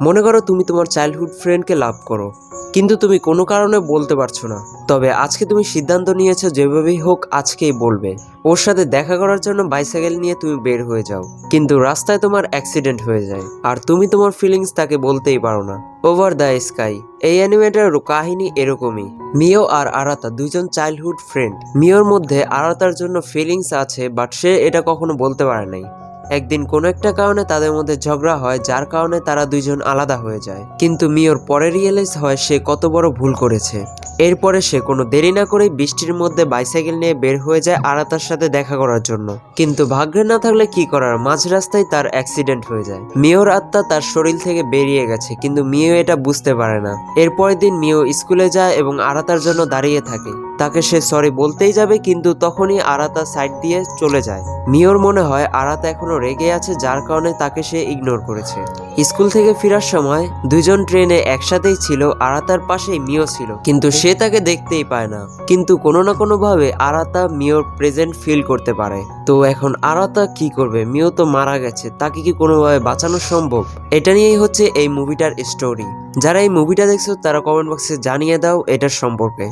মনে করো তুমি তোমার চাইল্ডহুড ফ্রেন্ডকে লাভ করো, কিন্তু তুমি কোনো কারণে বলতে পারছ না। তবে আজকে তুমি সিদ্ধান্ত নিয়েছো যেভাবেই হোক আজকেই বলবে। ওর সাথে দেখা করার জন্য বাইসাইকেল নিয়ে তুমি বের হয়ে যাও, কিন্তু রাস্তায় তোমার অ্যাক্সিডেন্ট হয়ে যায়। আর তুমি তোমার ফিলিংস তাকে বলতেই পারো না। ওভার দ্য স্কাই এই অ্যানিমেটার কাহিনী এরকমই। মিও আর আরাতা দুইজন চাইল্ডহুড ফ্রেন্ড মিওর মধ্যে আরাতার জন্য ফিলিংস আছে বাট সে এটা কখনো বলতে পারে নাই। একদিন কোনো একটা কারণে তাদের মধ্যে ঝগড়া হয়, যার কারণে তারা দুইজন আলাদা হয়ে যায়। কিন্তু মিওর পরে রিয়েলাইজ হয়, সে কত বড় ভুল করেছে। এরপরে সে কোনো দেরি না করে বৃষ্টির মধ্যে বাইসাইকেল নিয়ে বের হয়ে যায় আরাতার সাথে দেখা করার জন্য। কিন্তু ভাগ্যে না থাকলে কি করার? মাঝ রাস্তায় তার অ্যাক্সিডেন্ট হয়ে যায়। মিওর আত্মা তার শরীর থেকে বেরিয়ে গেছে, কিন্তু মিও এটা বুঝতে পারে না। এরপরের দিন মিও স্কুলে যায় এবং আরাতার জন্য দাঁড়িয়ে থাকে। তাকে সে সরি বলতেই যাবে, কিন্তু তখনই আরাতা সাইড দিয়ে চলে যায়। মিওর মনে হয় আরাতা এখনও রেগে আছে, যার কারণে তাকে সে ইগনোর করেছে। স্কুল থেকে ফেরার সময় দুজন ট্রেনে একসাথেই ছিল, আরাতার পাশেই মিও ছিল। কিন্তু সে তাকে দেখতেই পায় না। কিন্তু কোনো না কোনো ভাবে আরাতা মিওর প্রেজেন্ট ফিল করতে পারে। তো এখন আরাতা কি করবে? মিও তো মারা গেছে, তাকে কি কোনোভাবে বাঁচানো সম্ভব? এটা নিয়েই হচ্ছে এই মুভিটার স্টোরি যারা এই মুভিটা দেখছ, তারা কমেন্ট বক্সে জানিয়ে দাও এটার সম্পর্কে।